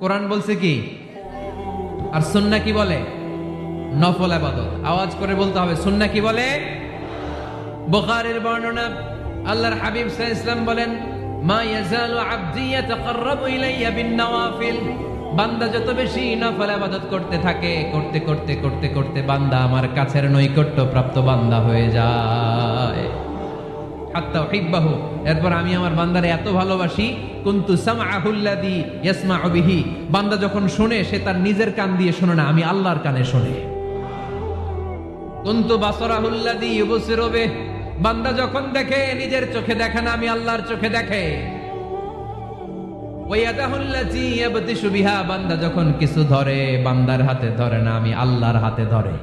কোরআন বলছে কি? আর সুন্না কি বলে? নফল আবাদত। আওয়াজ করে বলতে হবে, সুন্না কি বলে? বুখারীর বর্ণনা, আল্লাহর হাবিব আলাইহি ইসলাম বলেন, মা ইয়াজালু আবদি ইয়াতাকাররাবু ইলাইয়া বিন নওয়াফিল বান্দা যত বেশি নফল ইবাদত করতে থাকে, করতে করতে করতে করতে বান্দা আমার কাছের নৈকট্য প্রাপ্ত বান্দা হয়ে যায়। হাত্তা উহিব্বাহু এরপর আমি আমার বান্দারে এত ভালোবাসি কুনতু সামআহুল্লাযী ইয়াসমাউ বিহি। বান্দা যখন শুনে, সে তার নিজের কান দিয়ে শুনে না, আমি আল্লাহর কানে শুনে। কুনতু বিহি। বান্দা যখন দেখে, নিজের চোখে দেখে না, আমি আল্লাহর চোখে দেখে। বান্দা যখন কিছু ধরে, বান্দার হাতে ধরে না, আমি আল্লাহর হাতে ধরে।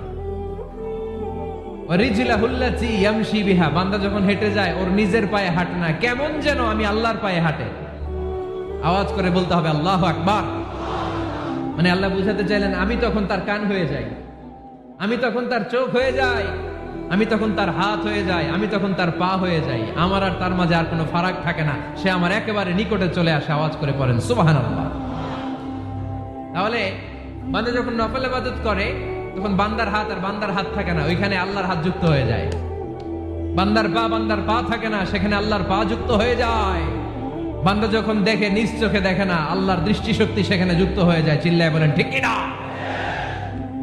বান্দা যখন হেঁটে যায়, ওর নিজের পায়ে হাঁটে না, কেমন যেন আমি আল্লাহর পায়ে হাঁটে। আওয়াজ করে বলতে হবে, আল্লাহ আকবার। মানে আল্লাহ বুঝাতে চাইলেন, আমি তখন তার কান হয়ে যাই। আমি তখন তার চোখ হয়ে যাই। আমি তখন তার হাত হয়ে যাই। আমি তখন তার পা হয়ে যাই। আমার আর তার মাঝে আর কোনো ফারাক থাকে না। সে আমার একেবারে নিকটে চলে আসে, আওয়াজ করে পড়েন সুবাহান আল্লাহ তাহলে বান্দা যখন নফল ইবাদত করে, তখন বান্দার হাত আর বান্দার হাত থাকে না। ওইখানে আল্লাহর হাত যুক্ত হয়ে যায়। বান্দার পা বান্দার পা থাকে না। সেখানে আল্লাহর পা যুক্ত হয়ে যায়। বান্দা যখন দেখে, নিজ চোখে দেখে না, আল্লাহর দৃষ্টিশক্তি সেখানে যুক্ত হয়ে যায়, চিল্লায় বলেন, ঠিক কিনা?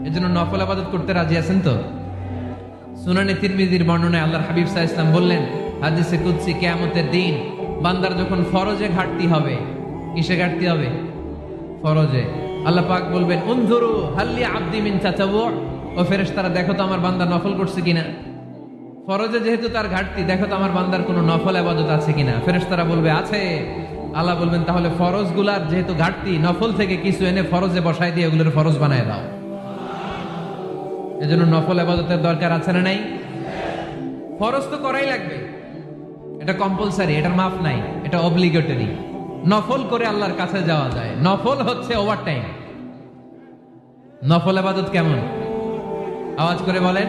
এজন্য নফল আবাদত করতে রাজি আছেন তো? সুনানি তিরমিজির বর্ণনায় আল্লাহর হাবিব সাহা ইসলাম বললেন, হাদিসে কুদ্সি কেয়ামতের দিন বান্দার যখন ফরজে ঘাটতি হবে, কিসে ঘাটতি হবে? ফরজে। আল্লাহ পাক বলবেন, উনজুরু হাল্লি আব্দি মিন চাচাবু ও ফেরেশতারা, দেখো তো আমার বান্দা নফল করছে কিনা? ফরজে যেহেতু তার ঘাটতি, দেখো তো আমার বান্দার কোনো নফল আবাদত আছে কিনা। ফেরেশতারা বলবে, আছে। আল্লাহ বলবেন, তাহলে ফরজগুলার যেহেতু ঘাটতি, নফল থেকে কিছু এনে ফরজে বসাই দিয়ে ওগুলোর ফরজ বানায় দাও। এজন্য নফল আবাদতের দরকার আছে না নাই? ফরজ তো করাই লাগবে। এটা কম্পালসারি এটার মাফ নাই, এটা অব্লিগেটরি নফল করে আল্লাহর কাছে যাওয়া যায়। নফল হচ্ছে ওভার টাইম নফল আবাদত কেমন? আওয়াজ করে বলেন।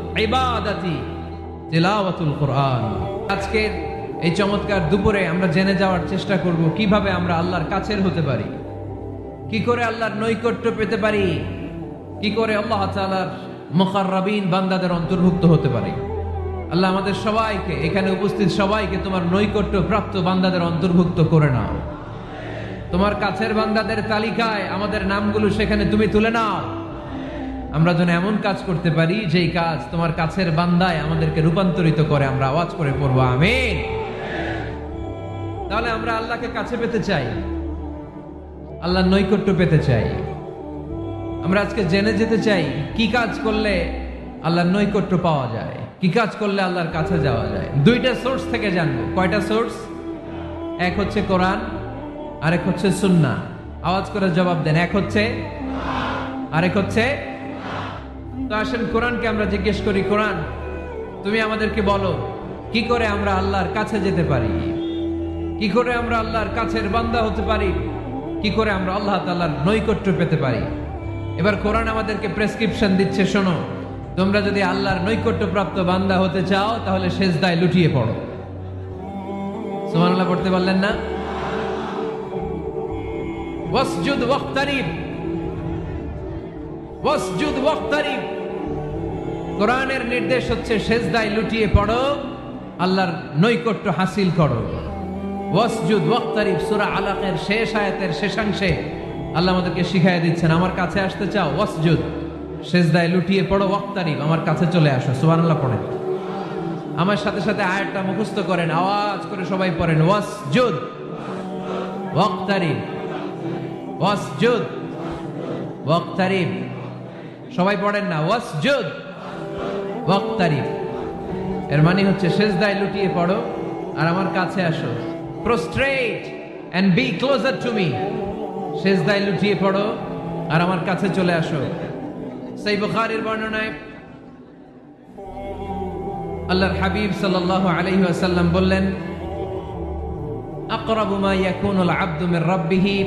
ইবাদাতি তিলাওয়াতুল কোরআন। আজকের এই চমৎকার দুপুরে আমরা জেনে যাওয়ার চেষ্টা করব কীভাবে আমরা আল্লাহর কাছের হতে পারি। কি করে আল্লাহর নৈকট্য পেতে পারি। কি করে আল্লাহ তাআলার মুকাররাবিন বান্দাদের অন্তর্ভুক্ত হতে পারি। আল্লাহ আমাদের সবাইকে, এখানে উপস্থিত সবাইকে তোমার নৈকট্য প্রাপ্ত বান্দাদের অন্তর্ভুক্ত করে নাও। তোমার কাছের বান্দাদের তালিকায় আমাদের নামগুলো সেখানে তুমি তুলে নাও। আমরা যেন এমন কাজ করতে পারি, যেই কাজ তোমার কাছের বান্দায় আমাদেরকে রূপান্তরিত করে, আমরা আওয়াজ করে পড়ব, আমিন। তাহলে আমরা আল্লাহকে কাছে পেতে চাই, আল্লাহর নৈকট্য পেতে চাই। আমরা আজকে জেনে যেতে চাই, কি কাজ করলে আল্লাহর নৈকট্য পাওয়া যায়, কি কাজ করলে আল্লাহর কাছে যাওয়া যায়। দুইটা সোর্স থেকে জানব। কয়টা সোর্স? এক হচ্ছে কোরআন, আরেক হচ্ছে সুন্না আওয়াজ করে জবাব দেন, এক হচ্ছে, আরেক হচ্ছে তো আসেন, কোরআনকে আমরা জিজ্ঞেস করি, কোরআন, তুমি আমাদেরকে বলো, কি করে আমরা আল্লাহর কাছে যেতে পারি? কি করে আমরা আল্লাহর কাছের বান্দা হতে পারি? কি করে আমরা আল্লাহ তাআলার নৈকট্য পেতে পারি? এবার কোরআন আমাদেরকে প্রেসক্রিপশন দিচ্ছে, শোনো, তোমরা যদি আল্লাহর নৈকট্য প্রাপ্ত বান্দা হতে চাও, তাহলে শেষ সেজদায় লুটিয়ে পড়ো। সুবহানাল্লাহ, পড়তে পারলেন না? ওয়াসজুদ, ওয়াক্তারিব। ওয়াসজুদ, ওয়াক্তারিব। কোরআনের নির্দেশ হচ্ছে সেজদায় লুটিয়ে পড়ো, আল্লাহর নৈকট্য হাসিল করো। ওয়াসজুদ, ওয়াক্তারিব, সূরা আলাকের শেষ আয়াতের শেষাংশে আল্লাহ আমাদেরকে শিখাইয়া দিচ্ছেন, আমার কাছে আসতে চাও, ওয়াসজুদ, সেজদায় লুটিয়ে পড়ো, ওয়াক্তারিব, আমার কাছে চলে আসো। সুবহানাল্লাহ পড়েন। আমার সাথে সাথে আয়াতটা মুখস্থ করেন, আওয়াজ করে সবাই পড়েন, ওয়াসজুদ, ওয়াক্তারিব ওয়াসজুদ, ওয়াক্তারিব। সবাই পড়েন না, ওয়াসজুদ ওয়াক্তারিব এর মানে হচ্ছে লুটিয়ে পড়ো আর আমার কাছে আসো। And be closer to me লুটিয়ে পড়ো আর আমার কাছে চলে আসো। সেই বুখারীর বর্ণনায় আল্লাহর হাবিব সাল্লাল্লাহু আলাইহি ওয়াসাল্লাম বললেন, আকরাবু মা ইয়াকুনুল আবদু মির রাব্বিহি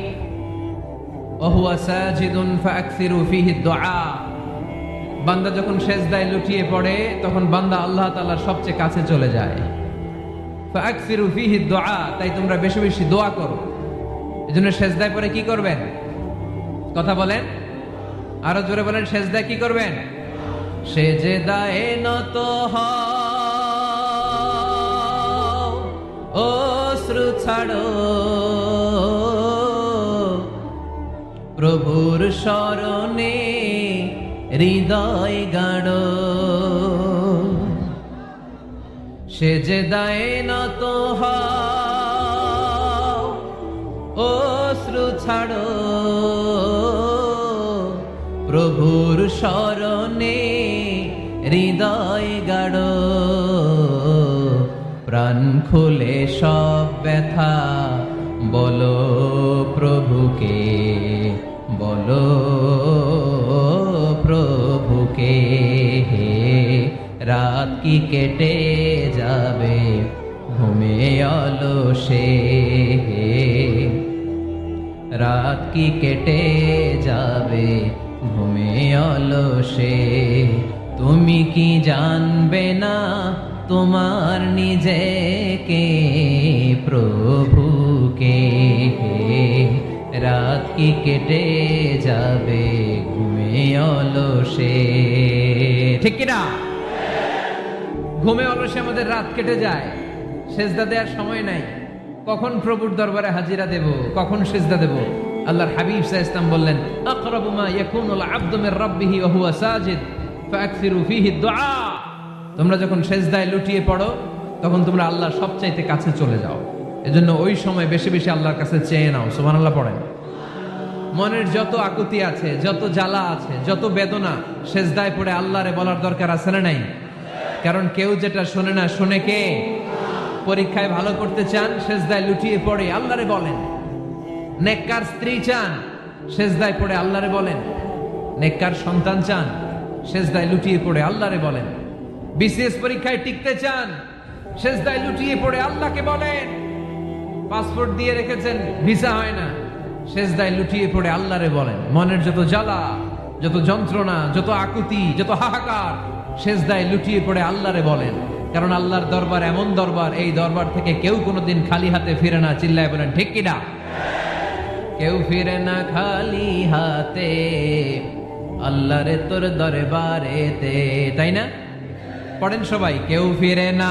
ওয়া হুয়া সাজিদুন দুআ। বান্দা যখন সেজদায় লুটিয়ে পড়ে, তখন বান্দা আল্লাহ তাআলার সবচেয়ে কাছে চলে যায়। দুআ তাই তোমরা বেশি বেশি দোয়া করো। এই এজন্য সেজদায় পরে কি করবেন? কথা বলেন। আরও জোরে বলেন, সেজদায় কি করবেন? সেজদায় নত হও, অশ্রু ছাড়ো। প্রভুর স্মরণে হৃদয় গাড়ো সে যে দায় নত অশ্রু ছাড়ো। প্রভুর স্মরণে হৃদয় গাড়ো প্রাণ খুলে সব ব্যথা, বলো প্রভুকে, বলো প্রভুকে রাত কি কেটে যাবে, ঘুমে অলসে। রাত কি কেটে যাবে, ঘুমে অলসে। তুমি কি জানবে না তোমার নিজেকে, প্রভুকে? রাত কি কেটে যাবে অলসে। ঠিক কিনা? ঘুমে অলসে আমাদের রাত কেটে যায়। সেজদা দেওয়ার সময় নাই। কখন প্রভুর দরবারে হাজিরা দেব? কখন সেজদা দেব? আল্লাহর হাবিব সাহ ইসলাম বললেন, আকরাবু ইয়াকুনুল আবদু রাব্বিহি ওয়া হুয়া সাজিদ ফাকসিরু ফীহি দুআ। তোমরা যখন সেজদায় লুটিয়ে পড়ো, তখন তোমরা আল্লাহর সবচাইতে কাছে চলে যাও। এজন্য ওই সময় বেশি বেশি আল্লাহর কাছে চেয়ে নাও। সুবহানাল্লাহ পড়েন। মনের যত আকুতি আছে, যত জ্বালা আছে, যত বেদনা সেজদায় পড়ে আল্লাহরে বলার দরকার আছে না নাই? কারণ কেউ যেটা শোনে না, শোনে কে? পরীক্ষায় ভালো করতে চান, সেজদায় লুটিয়ে পড়ে, আল্লাহরে বলেন। নেককার স্ত্রী চান, সেজদায় পড়ে আল্লাহরে বলেন। নেককার সন্তান চান, সেজদায় লুটিয়ে পড়ে আল্লাহরে বলেন। বিসিএস পরীক্ষায় টিকতে চান, সেজদায় লুটিয়ে পড়ে আল্লাহকে বলেন। পাসপোর্ট দিয়ে রেখেছেন, ভিসা হয় না। সেজদায় লুটিয়ে পড়ে আল্লাহরে বলেন, মনের যত জ্বালা, যত যন্ত্রণা, যত আকুতি, যত হাহাকার, সেজদায় লুটিয়ে পড়ে আল্লাহরে বলেন। কারণ আল্লাহর দরবার এমন দরবার, এই দরবার থেকে কেউ কোনোদিন খালি হাতে ফিরে না। চিল্লায় বলেন, ঠিক কিনা কেউ ফিরে না খালি হাতে আল্লাহ আল্লাহরে তোর দরবারেতে, তাই না? পড়েন সবাই, কেউ ফিরে না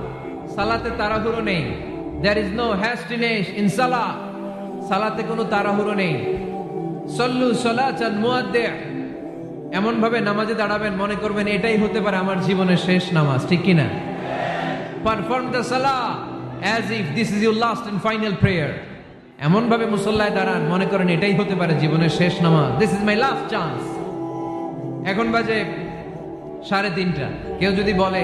সালাতে তাড়াহুড়ো নেই। There is no hastiness in সালা সালাতে কোনো তাড়াহুড়ো নেই। সল্লু সলাচান মুয়াদ্দে। এমন ভাবে নামাজে দাঁড়াবেন, মনে করবেন এটাই হতে পারে আমার জীবনের শেষ নামাজ, ঠিক কিনা? পারফর্ম দ্য সালা as if this is your last and final prayer এমন ভাবে মুসল্লায় দাঁড়ান, মনে করেন এটাই হতে পারে জীবনের শেষ নামাজ। This is my last chance এখন বাজে সাড়ে তিনটা। কেউ যদি বলে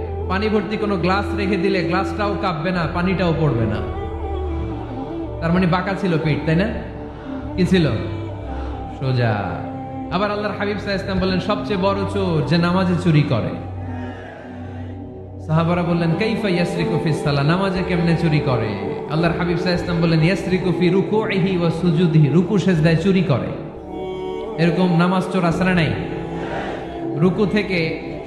পানি ভর্তি কোনো গ্লাস রেখে দিলে গ্লাসটাও কাঁপবে না, পানিটাও পড়বে না। তার মানে বাঁকা ছিল পিঠ তাই না? কি ছিল? সোজা। আবার আল্লাহর হাবিব সাহা ইসলাম বললেন, সবচেয়ে বড় চোর যে নামাজে চুরি করে। সাহাবারা বললেন, কাইফা ইয়াসরিকু ফিস সালা নামাজে কেমনে চুরি করে? আল্লাহর হাবিব সাহা ইসলাম বললেন, ইয়াসরিকু রুকু রুকুইহি ওয়া সুজুদিহি। রুকু সেজদায় চুরি করে। এরকম নামাজ চোর না নাই? রুকু থেকে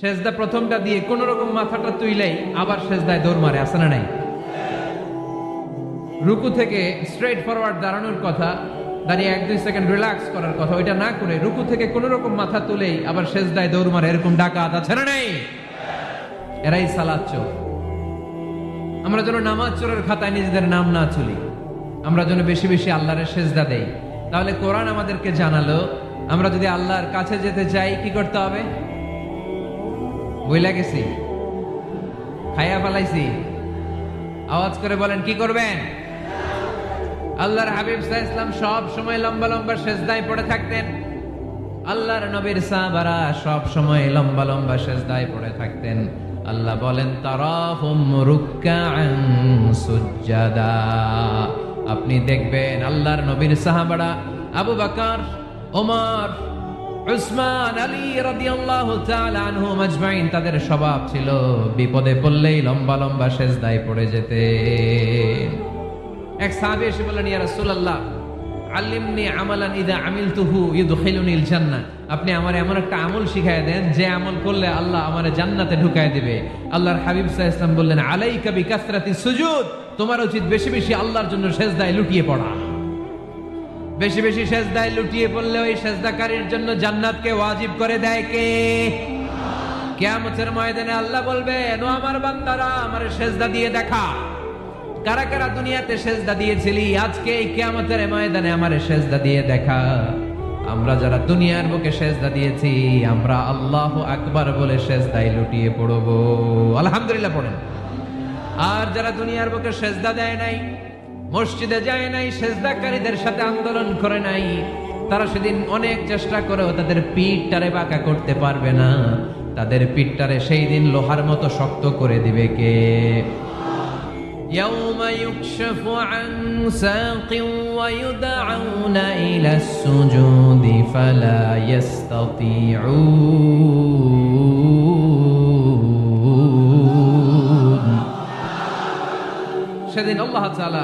সেজদা প্রথমটা দিয়ে কোন রকম মাথাটা তুইলেই আবার সেজদায় দৌড় মারে আসে না নাই? রুকু থেকে স্ট্রেট ফরওয়ার্ড দাঁড়ানোর কথা, দাঁড়িয়ে এক দুই সেকেন্ড রিল্যাক্স করার কথা, ওইটা না করে রুকু থেকে কোন রকম মাথা তুলেই আবার সেজদায় দৌড় মারে, এরকম ডাকাত, আছে না নাই? এরাই সালাদ চোর। আমরা যেন নামাজ চোরের খাতায় নিজেদের নাম না চলি আমরা যেন বেশি বেশি আল্লাহরের সেজদা দেই। তাহলে কোরআন আমাদেরকে জানালো, আমরা যদি আল্লাহর কাছে যেতে চাই, কি করতে হবে? বইলা গেছি। খাইয়া ফেলাইছি। আওয়াজ করে বলেন, কি করবেন? আল্লাহর হাবিব সাহা ইসলাম সব সময় লম্বা লম্বা সেজদায় পড়ে থাকতেন। আল্লাহর নবীর সাহাবারা সব সময় লম্বা লম্বা সেজদায় পড়ে থাকতেন। আল্লাহ বলেন, তারাহুম রুক্কাআন সুজ্জাদা। আপনি দেখবেন আল্লাহর নবীর সাহাবারা আবু বকর, ওমর উসমান আলী রাদিয়াল্লাহু তাআলা আনহুম আজমাইন তাদের স্বভাব ছিল বিপদে পড়লেই লম্বা লম্বা সেজদায় পড়ে যেতেন। এক সাহাবী এসে বললেন, ইয়া রাসূলুল্লাহ, আল্লিমনি আমালান ইদা আমিলতুহু ইউদখিলুনিল জান্নাহ আপনি আমার এমন একটা আমল শিখায় দেন, যে আমল করলে আল্লাহ আমার জান্নাতে ঢুকায় দিবে। আল্লাহর হাবিব সাল্লাল্লাহু আলাইহি ওয়াসাল্লাম বললেন, আলাইকা বিকাসরাতি সুজুদ, তোমার উচিত বেশি বেশি আল্লাহর জন্য সেজদায় লুটিয়ে পড়া। বেশি বেশি সেজদায় লুটিয়ে পড়লে ওই সেজদাকারীর জন্য জান্নাতকে ওয়াজিব করে দেয় কে? কেয়ামতের ময়দানে আল্লাহ বলবে নো আমার বান্দারা, আমার সেজদা দিয়ে দেখা। কারা কারা দুনিয়াতে সেজদা দিয়েছিলি, আজকে এই কিয়ামতের ময়দানে আমার সেজদা দিয়ে দেখা। আমরা যারা দুনিয়ার বুকে সেজদা দিয়েছি, আমরা আল্লাহ আকবার বলে সেজদায় লুটিয়ে পড়ব। আলহামদুলিল্লাহ পড়েন। আর যারা দুনিয়ার বুকে সেজদা দেয় নাই মসজিদে যায় নাই সেজদাকারীদের সাথে আন্দোলন করে নাই তারা সেদিন অনেক চেষ্টা করেও তাদের পিঠটারে বাঁকা করতে পারবে না তাদের পিঠটারে সেই দিন লোহার মতো শক্ত করে দিবে কে يوم يكشف عن ساق ويدعون إلى السجود فلا يستطيعون সেদিন আল্লাহ তাআলা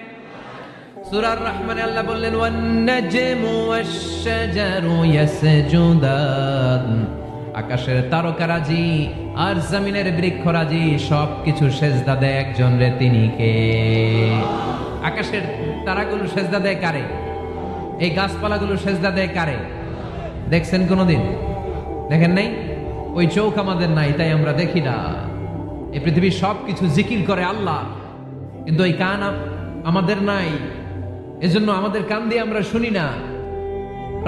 সুরার রহমানে আল্লাহ বললেন আকাশের তারকারাজি আর জমিনের বৃক্ষরাজি সব কিছু সেজদা দেয় একজন রে তিনি কে? আকাশের তারাগুলো সেজদা দেয় কারে? এই গাছপালাগুলো সেজদা দেয় কারে? দেখছেন কোনোদিন? দেখেন নাই? ওই চোখ আমাদের নাই, তাই আমরা দেখি না। এই পৃথিবীর সব কিছু জিকির করে আল্লাহ, কিন্তু ওই কান আমাদের নাই। এজন্য আমাদের কান দিয়ে আমরা শুনি না।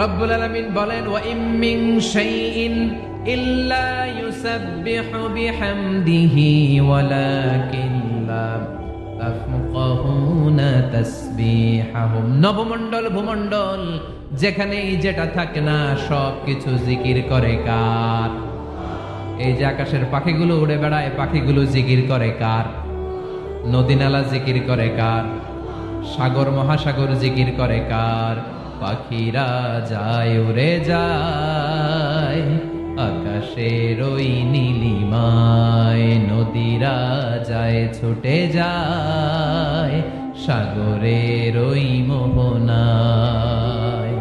রব্বুল আলামিন বলেন, ওয়া ইম মিন শাইইন ইল্লা ইউসাব্বিহু বিহামদিহি ওয়ালাকিন লা তাফকাহুনা তাসবিহাহুম। নবমণ্ডল ভূমণ্ডল, যেখানেই যেটা থাকে না সব কিছু জিকির করে কার? এই যে আকাশের পাখিগুলো উড়ে বেড়ায়, পাখিগুলো জিকির করে কার? নদী নালা জিকির করে কার? সাগর মহাসাগর জিকির করে, কার পাখিরা যায়, উড়ে যায়। আকাশের ওই নীলিমায় নদীরা যায়, ছুটে যায়। সাগরের ওই মোহনায়।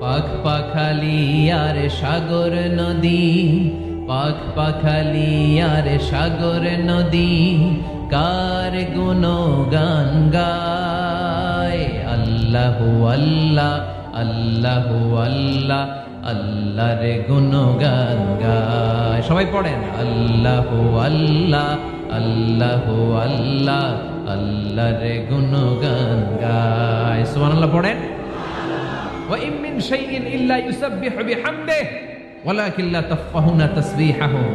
পাখ পাখালি আর সাগর নদী পাখ পাখালি আর সাগর নদী কার গুণগান গায়। আল্লাহ আল্লাহ আল্লাহ আল্লাহ, আল্লাহর গুণগান গায়। সবাই পড়েন, আল্লাহ আল্লাহ আল্লাহ আল্লাহ, আল্লাহর গুণগান গায়। সুবহানাল্লাহ, পড়েন। ওয়া ইম মিন শাইইন ইল্লা ইউসাব্বিহু বিহামদিহি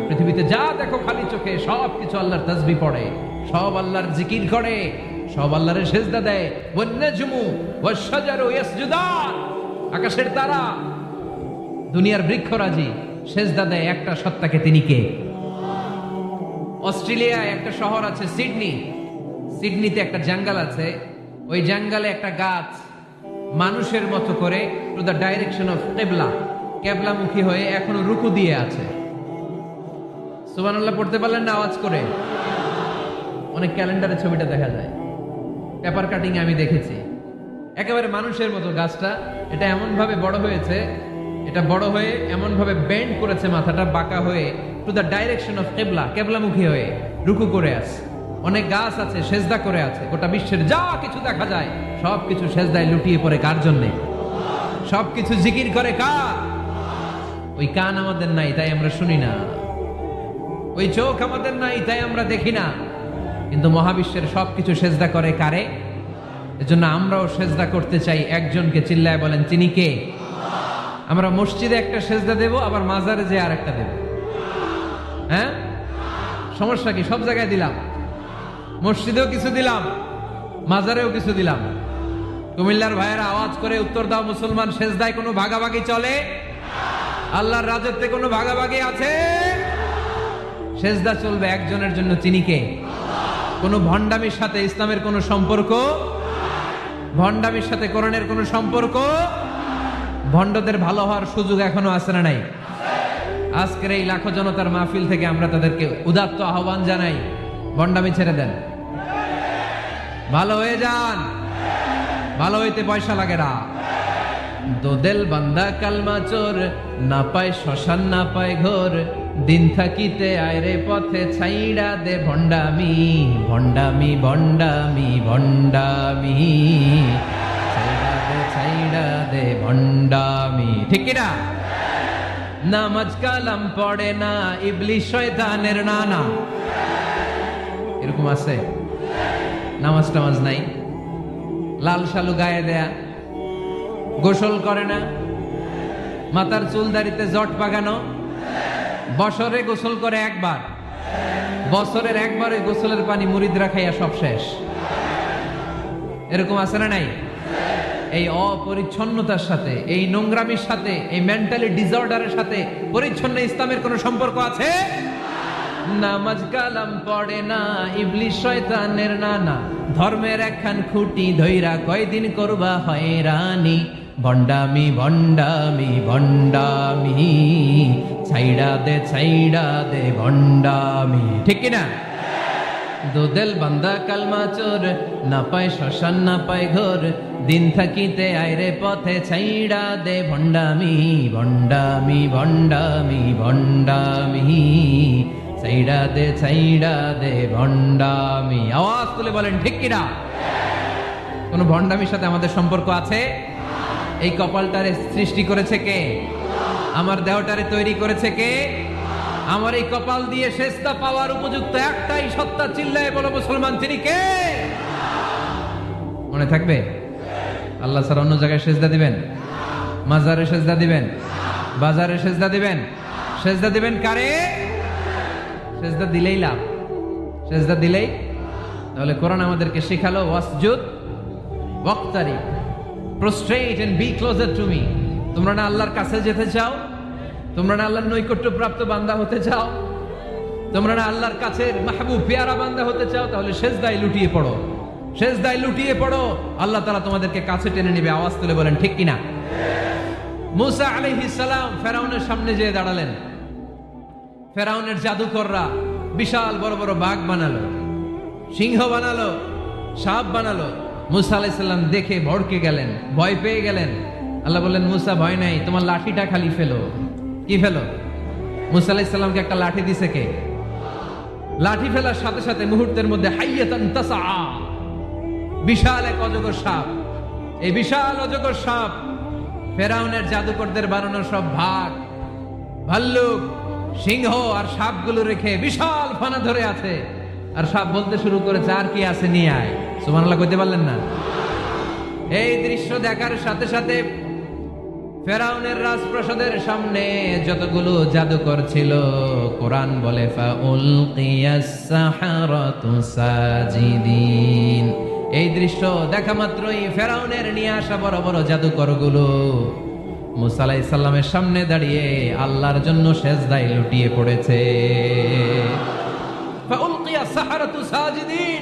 পৃথিবীতে যা দেখো খালি চোখে, সবকিছু আল্লাহর তাসবি পড়ে। সব আল্লাহর জিকির করে, সব আল্লাহর সেজদা দেয়। ওয়ান্নাজমু ইয়াসজুদান। আকাশের তারা, দুনিয়ার বৃক্ষরাজি, সেজদা দেয় একটা সত্তাকে তিনি কে? অস্ট্রেলিয়ায় একটা শহর আছে সিডনি। সিডনিতে একটা জঙ্গল আছে। ওই জঙ্গলে একটা গাছ, মানুষের মতো করে টু দ্য ডাইরেকশন অফ কেবলা। কেবলামুখী হয়ে এখনও রুকু দিয়ে আছে। সুবহানাল্লাহ, পড়তে পারলেন না আওয়াজ করে? অনেক ক্যালেন্ডারে ছবিটা দেখা যায়। পেপার কাটিং আমি দেখেছি। একেবারে মানুষের মতো গাছটা। এটা এমন ভাবে বড় হয়েছে, এটা বড় হয়ে এমন ভাবে বেন্ড করেছে মাথাটা, বাঁকা হয়ে টু দ্য ডাইরেকশন অফ কেবলা কেবলামুখী হয়ে রুকু করে আছে। অনেক গাছ আছে, সেজদা করে আছে। গোটা বিশ্বের যা কিছু দেখা যায় সব কিছু সেজদায় লুটিয়ে পড়ে কার জন্যে? সব কিছু জিকির করে কার? ওই কান আমাদের নাই, তাই আমরা শুনি না। ওই চোখ আমাদের নাই, তাই আমরা দেখি না। কিন্তু মহাবিশ্বের সবকিছু সেজদা করে কারে? এজন্য আমরাও সেজদা করতে চাই একজনকে, চিল্লায় বলেন, তিনি কে? আমরা মসজিদে একটা সেজদা দেব, আবার মাজারে যে আর একটা দেব। হ্যাঁ? সমস্যা কি? সব জায়গায় দিলাম। মসজিদেও কিছু দিলাম, মাজারেও কিছু দিলাম। কুমিল্লার ভাইয়েরা আওয়াজ করে উত্তর দাও, মুসলমান সেজদায় কোনো ভাগাভাগি চলে? আল্লাহর রাজত্বে কোনো ভাগাভাগি আছে? সেজদা চলবে একজনের জন্য, তিনি কে? কোনো ভণ্ডামির সাথে ইসলামের কোনো সম্পর্ক? ভণ্ডামির সাথে করণের কোনো সম্পর্ক? ভণ্ডদের ভালো হওয়ার সুযোগ এখনও আছে না নাই? আজকের এই লাখো জনতার মাহফিল থেকে আমরা তাদেরকে উদাত্ত আহ্বান জানাই। ভণ্ডামি ছেড়ে দেন। ভালো হয়ে যান। ভালো হইতে পয়সা লাগে না। দোদেল বান্দা কালমা চোর। না পায় শ্মশান, না পায় ঘোর। দিন থাকিতে আয়রে পথে ছাইড়া দে ভণ্ডামি। ভণ্ডামি ভণ্ডামি ভণ্ডামি। ছাইড়া দে ছাইড়া দে ভণ্ডামি। ঠিক কিনা? নামাজ কালাম পড়ে না ইবলিশ শয়তানের নানা। এরকম আছে? নামাজ টামাজ নাই? লাল শালু গায়ে দেয়া? গোসল করে না? মাথার চুল দাড়িতে জট পাকানো বছরে গোসল করে একবার। বছরের একবার ওই গোসলের পানি মুরিদরা খাইয়া সব শেষ। এরকম আছে না নাই? এই অপরিচ্ছন্নতার সাথে, এই নোংরামির সাথে, এই মেন্টালি ডিসঅর্ডারের সাথে পরিচ্ছন্ন ইসলামের কোনো সম্পর্ক আছে? নামাজ কালাম পড়ে না, ইবলিশ শয়তানের নানা। ধর্মের একখান খুঁটি ধইরা কয়দিন করবা হয়রানি। ভণ্ডামি ভণ্ডামি ভণ্ডামি ছাইড়া দে ছাইড়া দে ভণ্ডামি ঠিক কিনা? দোদেল বান্দা কালমা চোর, না পায় শ্মশান, না পায় ঘোর। দিন থাকিতে আইরে পথে ছাইড়া দে ভণ্ডামি ভণ্ডামি ভণ্ডামি ভণ্ডামি ছাইড়া দে ছাইড়া দে ভণ্ডামি আওয়াজ তুলে বলেন, ঠিক কিনা? কোন ভণ্ডামির সাথে আমাদের সম্পর্ক আছে? এই কপালটারে সৃষ্টি করেছে কে? আমার দেহটারে তৈরি করেছে কে? আমার এই কপাল দিয়ে শেষটা পাওয়ার উপযুক্ত একটাই সত্তা চিল্লায় বলো মুসলমান, তিনি কে? মনে থাকবে? আল্লাহ স্যার অন্য জায়গায় সেজদা দিবেন? মাজারে সেজদা দিবেন? বাজারে সেজদা দিবেন? সেজদা দিবেন কারে? সেজদা দিলেই লাভ। সেজদা দিলেই? তাহলে কোরআন আমাদেরকে শেখালো, ওয়াসজুদ, ওয়াক্তারি। Prostrate and be closer to me তোমরা না আল্লাহর কাছে যেতে চাও? তোমরা না আল্লাহর নৈকট্য প্রাপ্ত বান্দা হতে চাও? তোমরা না আল্লাহর কাছের মাহবুব পেয়ারা বান্দা হতে চাও? তাহলে শেষদায় লুটিয়ে পড়ো। শেষদায় লুটিয়ে পড়ো। আল্লাহ তালা তোমাদেরকে কাছে টেনে নিবে, আওয়াজ তুলে বলেন, ঠিক কিনা? মুসা আলাইহিস সালাম ফেরাউনের সামনে যেয়ে দাঁড়ালেন। ফেরাউনের জাদুকররা বিশাল বড় বড় বাঘ বানালো, সিংহ বানালো, সাপ বানালো। মুসা আলাইসাল্লাম দেখে ভড়কে গেলেন, ভয় পেয়ে গেলেন। আল্লাহ বললেন, মুসা, ভয় নাই, তোমার লাঠিটা খালি ফেলো। কি ফেলো? মুসা আলাইসাল্লামকে একটা লাঠি দিছে কে? লাঠি ফেলার সাথে সাথে মুহূর্তের মধ্যে হাইয়াতান তাসা। বিশাল এক অজগর সাপ। এই বিশাল অজগর সাপ ফেরাউনের জাদুকরদের বানানো সব ভাগ, ভাল্লুক, সিংহ আর সাপগুলো রেখে বিশাল ফানা ধরে আছে। আর সাপ বলতে শুরু করেছে, আর কি আছে নিয়ে আয়? সুবহানাল্লাহ কইতে পারলেন না। এই দৃশ্য দেখার সাথে সাথে ফেরাউনের রাজপ্রাসাদের সামনে যতগুলো জাদুকর ছিল, কোরআন বলে এই দৃশ্য দেখা মাত্রই ফেরাউনের নিয়ে আসা বড় বড় জাদুকরগুলো মুসা আলাইহিস সালামের সামনে দাঁড়িয়ে আল্লাহর জন্য সেজদায় লুটিয়ে পড়েছে। সাহারাতু সাজিদিন।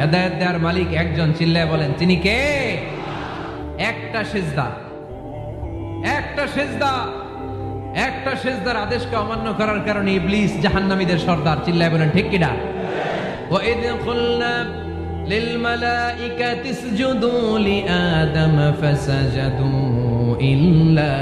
হেদায়েত দেওয়ার মালিক একজন চিল্লায় বলেন তিনি কে একটা সেজদা একটা সেজদা একটা সেজদার আদেশকে অমান্য করার কারণে ইবলিস জাহান্নামীদের সর্দার চিল্লায় বলেন ঠিক কিনা وإذ قلنا للملائكة اسجدوا لآدم فسجدوا إلا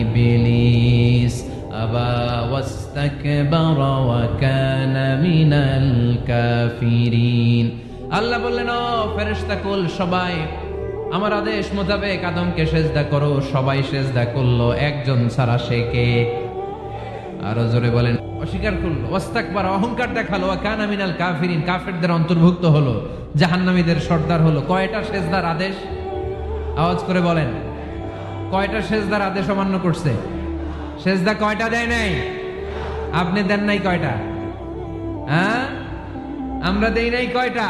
إبليس أبى واستكبر وكان من الكافرين আল্লাহ বললেন, ও ফেরেশতা, কুল সবাই, আমার আদেশ মোতাবেক আদমকে সেজদা করো। সবাই সেজদা করল, একজন ছাড়া সে কে? আরও জোরে বলেন, অস্বীকার করল। ওয়াস্তাকবার, অহংকার দেখাল। কানা মিনাল কাফিরিন, কাফেরদের অন্তর্ভুক্ত হলো, জাহান্নামীদের সর্দার হলো। কয়টা সেজদার আদেশ? আওয়াজ করে বলেন, কয়টা সেজদার আদেশ অমান্য করছে? সেজদা কয়টা দেয় নাই? আপনি দেন নাই কয়টা? হ্যাঁ? আমরা দেই নাই কয়টা?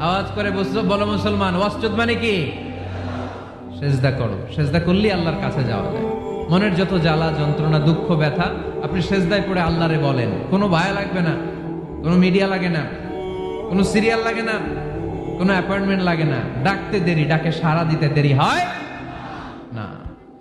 আওয়াজ করে বসছো, বলো মুসলমান, ওয়াসজুদ মানে কি? সেজদা করো। সেজদা করলেই আল্লাহর কাছে যাওয়া যায়। মনের যত জ্বালা, যন্ত্রণা, দুঃখ, ব্যথা, আপনি সেজদায় পড়ে আল্লাহরে বলেন। কোনো ভায়া লাগবে না, কোনো মিডিয়া লাগে না, কোনো সিরিয়াল লাগে না, কোনো অ্যাপয়েন্টমেন্ট লাগে না। ডাকতে দেরি, ডাকে সারা দিতে দেরি হয়।